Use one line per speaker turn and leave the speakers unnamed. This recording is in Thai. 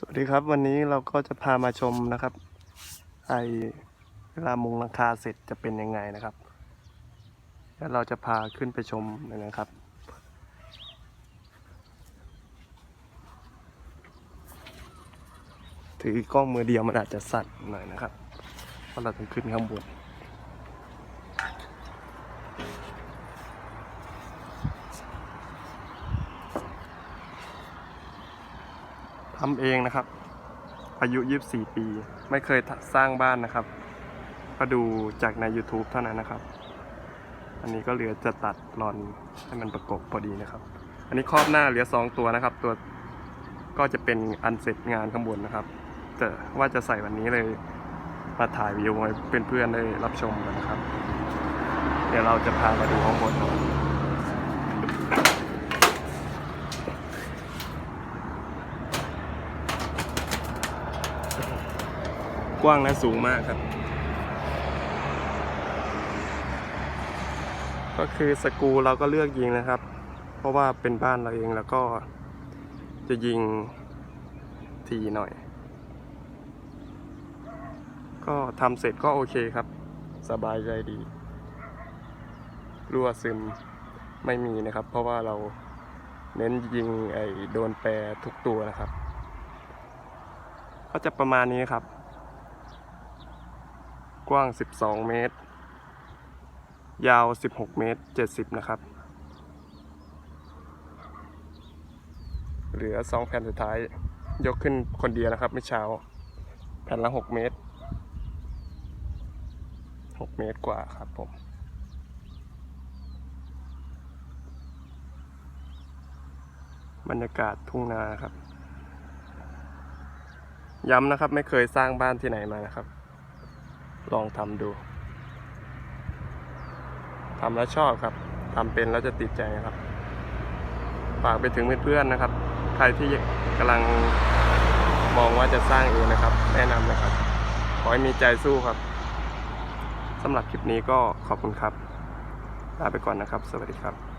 สวัสดีครับวันนี้เราก็จะพามาชมนะครับ ไอเวลามุงหลังคาเสร็จจะเป็นยังไงนะครับแล้วเราจะพาขึ้นไปชมเลยนะครับ ถือกล้องมือเดียวมันอาจจะสั่นหน่อยนะครับเพราะเราต้องขึ้นข้างบน ทำเองนะครับ อายุ 24 ปี ไม่เคยสร้างบ้านนะครับ ก็ดูจากใน YouTube เท่านั้นนะครับ อันนี้ก็เหลือจะตัดรอนให้มันประกบพอดีนะครับ อันนี้ครอบหน้าเหลือ 2 ตัวนะครับ ตัวก็จะเป็นอันเสร็จงานข้างบนนะครับแต่ว่าจะใส่วันนี้เลยมาถ่ายวิดีโอให้เพื่อนๆได้รับชมกันนะครับ เดี๋ยวเราจะพามาดูข้างบนนะครับ กว้างและสูงมากครับ ก็คือสกูเราก็เลือกยิงนะครับ เพราะว่าเป็นบ้านเราเองแล้วก็จะยิงทีหน่อย ก็ทำเสร็จก็โอเคครับ สบายใจดีรั่วซึมไม่มีนะครับ เพราะว่าเราเน้นยิงไอ้โดนแปรทุกตัวนะครับ ก็จะประมาณนี้ครับ กว้าง 12 เมตร ยาว 16 เมตร 70 นะครับ เหลือ 2 แผ่นสุดท้าย ยกขึ้นคนเดียวนะครับ ไม่เช้า แผ่นละ 6 เมตร 6 เมตรกว่าครับผมบรรยากาศทุ่งนาครับ ย้ำนะครับไม่เคยสร้างบ้านที่ไหนมานะครับ ลองทำดูทำแล้วชอบครับทำเป็นแล้วจะติดใจครับ ฝากไปถึงเพื่อนๆนะครับ ใครที่กำลังมองว่าจะสร้างเองนะครับ แนะนำนะครับ ขอให้มีใจสู้ครับสำหรับคลิปนี้ก็ขอบคุณครับลาไปก่อนนะครับ สวัสดีครับ